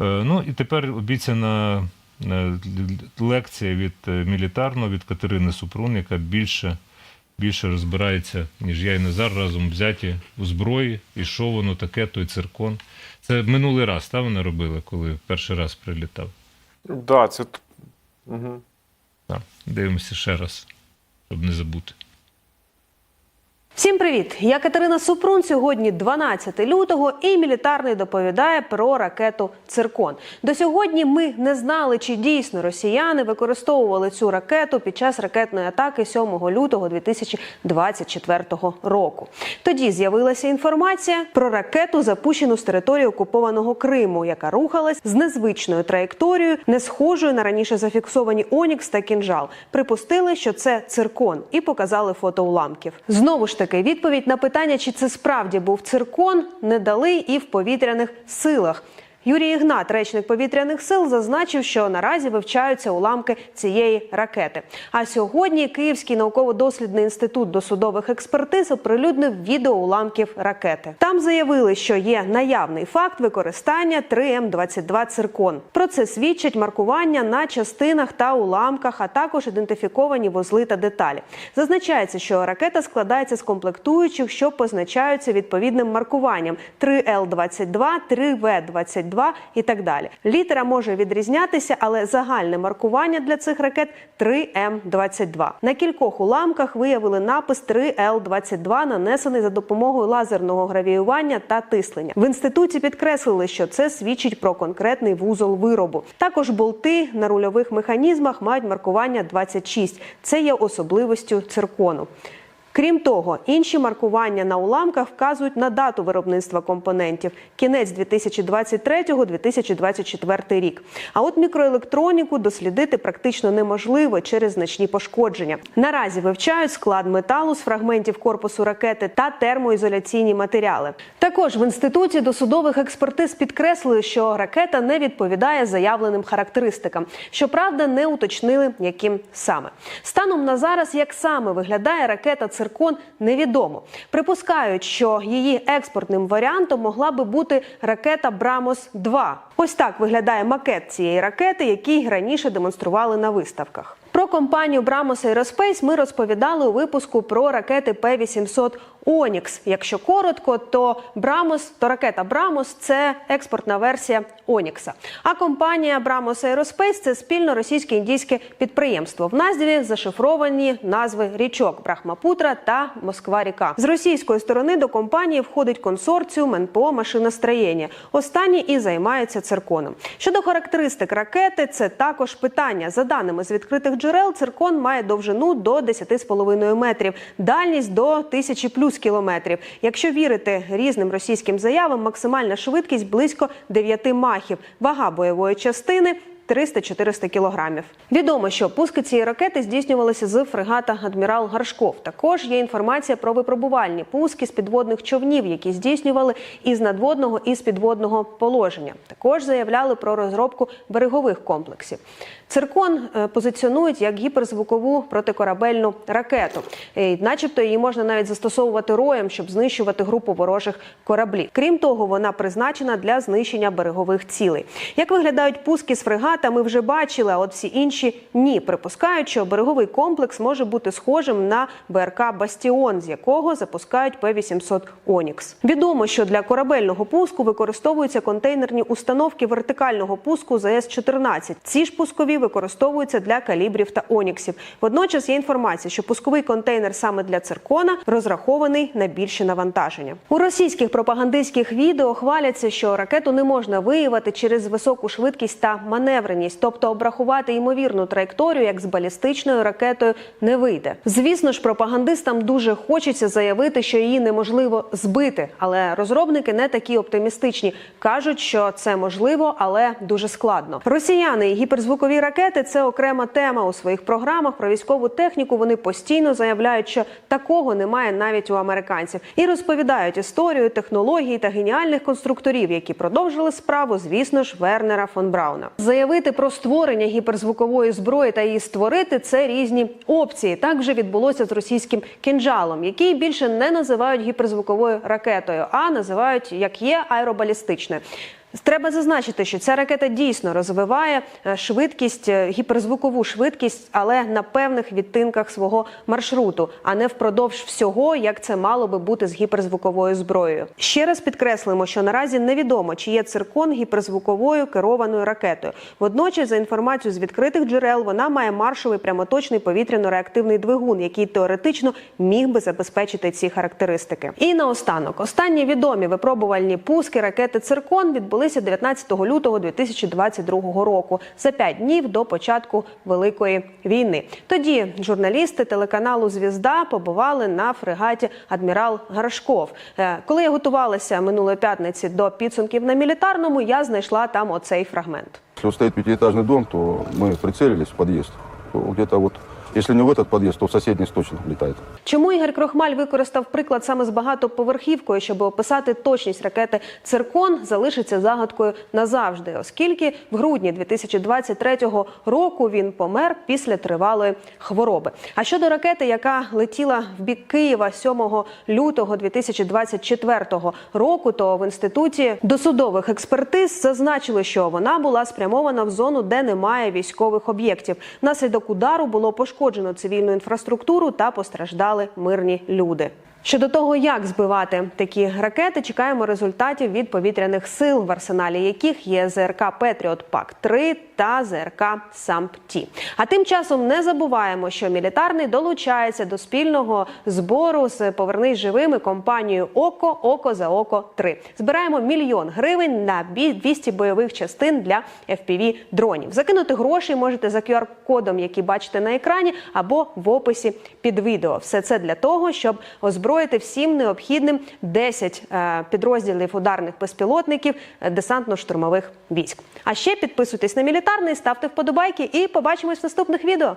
Ну і тепер обіцяна е, лекція від е, мілітарного, від Катерини Супрун, яка більше, більше розбирається, ніж я і Назар разом взяті у зброї, і що воно таке, той циркон. Це минулий раз, та вона робила, коли перший раз прилітав. Да, це. Угу. Так, дивимося ще раз, щоб не забути. Всім привіт! Я Катерина Супрун. Сьогодні 12 лютого, і мілітарний доповідає про ракету Циркон. До сьогодні ми не знали, чи дійсно росіяни використовували цю ракету під час ракетної атаки 7 лютого 2024 року. Тоді з'явилася інформація про ракету, запущену з території окупованого Криму, яка рухалась з незвичною траєкторією, не схожою на раніше зафіксовані Онікс та Кінжал. Припустили, що це циркон, і показали фото уламків. Знову ж таки, відповідь на питання, чи це справді був циркон, не дали і в повітряних силах. Юрій Ігнат, речник повітряних сил, зазначив, що наразі вивчаються уламки цієї ракети. А сьогодні Київський науково-дослідний інститут досудових експертиз оприлюднив відео уламків ракети. Там заявили, що є наявний факт використання 3М22 циркон. Про це свідчать маркування на частинах та уламках, а також ідентифіковані вузли та деталі. Зазначається, що ракета складається з комплектуючих, що позначаються відповідним маркуванням 3Л22, 3В22 і так далі. Літера може відрізнятися, але загальне маркування для цих ракет 3М22. На кількох уламках виявили напис 3Л22, нанесений за допомогою лазерного гравіювання та тислення. В інституті підкреслили, що це свідчить про конкретний вузол виробу. Також болти на рульових механізмах мають маркування 26. Це є особливостю циркону. Крім того, інші маркування на уламках вказують на дату виробництва компонентів кінець 2023-2024 рік. А от мікроелектроніку дослідити практично неможливо через значні пошкодження. Наразі вивчають склад металу з фрагментів корпусу ракети та термоізоляційні матеріали. Також в інституті досудових експертиз підкреслили, що ракета не відповідає заявленим характеристикам. Щоправда, не уточнили, яким саме. Станом на зараз, як саме виглядає ракета циркон, невідомо. Припускають, що її експортним варіантом могла би бути ракета Брамос 2 Ось так виглядає макет цієї ракети, який раніше демонстрували на виставках. Про компанію Bramos Aerospace ми розповідали у випуску про ракети П-800 Онікс. Якщо коротко, то Брамос, то ракета Брамос це експортна версія Онікса. А компанія Bramos Aerospace – це спільно російське індійське підприємство. В назві зашифровані назви річок Брахмапутра та Москва-ріка. З російської сторони до компанії входить консорціум НПО машиностроєння. Останній і займається цирконом. Щодо характеристик ракети, це також питання. За даними з відкритих джерел, циркон має довжину до 10,5 метрів, дальність до 1000 плюс кілометрів. Якщо вірити різним російським заявам, максимальна швидкість близько 9 махів, вага бойової частини. 300-400 кілограмів. Відомо, що пуски цієї ракети здійснювалися з фрегата Адмірал Гаршков. Також є інформація про випробувальні пуски з підводних човнів, які здійснювали із надводного і з підводного положення. Також заявляли про розробку берегових комплексів. Циркон е, позиціонують як гіперзвукову протикорабельну ракету, І начебто її можна навіть застосовувати роєм, щоб знищувати групу ворожих кораблів. Крім того, вона призначена для знищення берегових цілей. Як виглядають пуски з фрегата, ми вже бачили. А от всі інші ні. Припускають, що береговий комплекс може бути схожим на БРК Бастіон, з якого запускають П-800 Онікс. Відомо, що для корабельного пуску використовуються контейнерні установки вертикального пуску ЗС-14. Ці ж пускові використовуються для калібрів та оніксів. Водночас є інформація, що пусковий контейнер саме для циркона розрахований на більше навантаження. У російських пропагандистських відео хваляться, що ракету не можна виявити через високу швидкість та маневреність, тобто обрахувати ймовірну траєкторію, як з балістичною ракетою, не вийде. Звісно ж, пропагандистам дуже хочеться заявити, що її неможливо збити, але розробники не такі оптимістичні. кажуть, що це можливо, але дуже складно. Росіяни і гіперзвукові ракети це окрема тема у своїх програмах. Про військову техніку вони постійно заявляють, що такого немає навіть у американців, і розповідають історію технології та геніальних конструкторів, які продовжили справу, звісно ж, Вернера фон Брауна. Заявити про створення гіперзвукової зброї та її створити це різні опції. Так вже відбулося з російським кінжалом, який більше не називають гіперзвуковою ракетою, а називають як є аеробалістичною. Треба зазначити, що ця ракета дійсно розвиває е, швидкість, е, гіперзвукову швидкість, але на певних відтинках свого маршруту, а не впродовж всього, як це мало би бути з гіперзвуковою зброєю. Ще раз підкреслимо, що наразі невідомо, чи є циркон гіперзвуковою керованою ракетою. Водночас, за інформацією з відкритих джерел, вона має маршовий прямоточний повітряно-реактивний двигун, який теоретично міг би забезпечити ці характеристики. І наостанок, останні відомі випробувальні пуски ракети Циркон відбулися 19 лютого 2022 року, за п'ять днів до початку великої війни. Тоді журналісти телеканалу Звізда побували на фрегаті Адмірал Гарашков. Е, Коли я готувалася минулої п'ятниці до підсумків на мілітарному, я знайшла там оцей фрагмент. Если вот стоит пятиэтажный дом, то мы прицелились в подъезд. То где-то вот, если не в этот подъезд, то в соседний точно летает. Чому Ігор Крохмаль використав приклад саме з багатоповерхівкою, щоб описати точність ракети Циркон, залишиться загадкою назавжди, оскільки в грудні 2023 року він помер після тривалої хвороби. А щодо ракети, яка летіла в бік Києва 7 лютого 2024 року, то в інституті досудових експертиз зазначили, що вона була спрямована в зону, де немає військових об'єктів. Внаслідок удару було пошкоджено цивільну інфраструктуру та постраждали мирні люди. Щодо того, як збивати такі ракети, чекаємо результатів від повітряних сил, в арсеналі яких є ЗРК Петріот Пак 3 та ЗРК САМПТІ. А тим часом не забуваємо, що мілітарний долучається до спільного збору з повернись живими компанією ОКО Око за око 3 Збираємо мільйон гривень на бі- 200 бойових частин для fpv дронів. Закинути гроші можете за QR-кодом, який бачите на екрані, або в описі під відео. Все це для того, щоб озброїти всім необхідним 10 е, підрозділів ударних безпілотників е, десантно-штурмових військ. А ще підписуйтесь на мілітарний, ставте вподобайки і побачимось в наступних відео.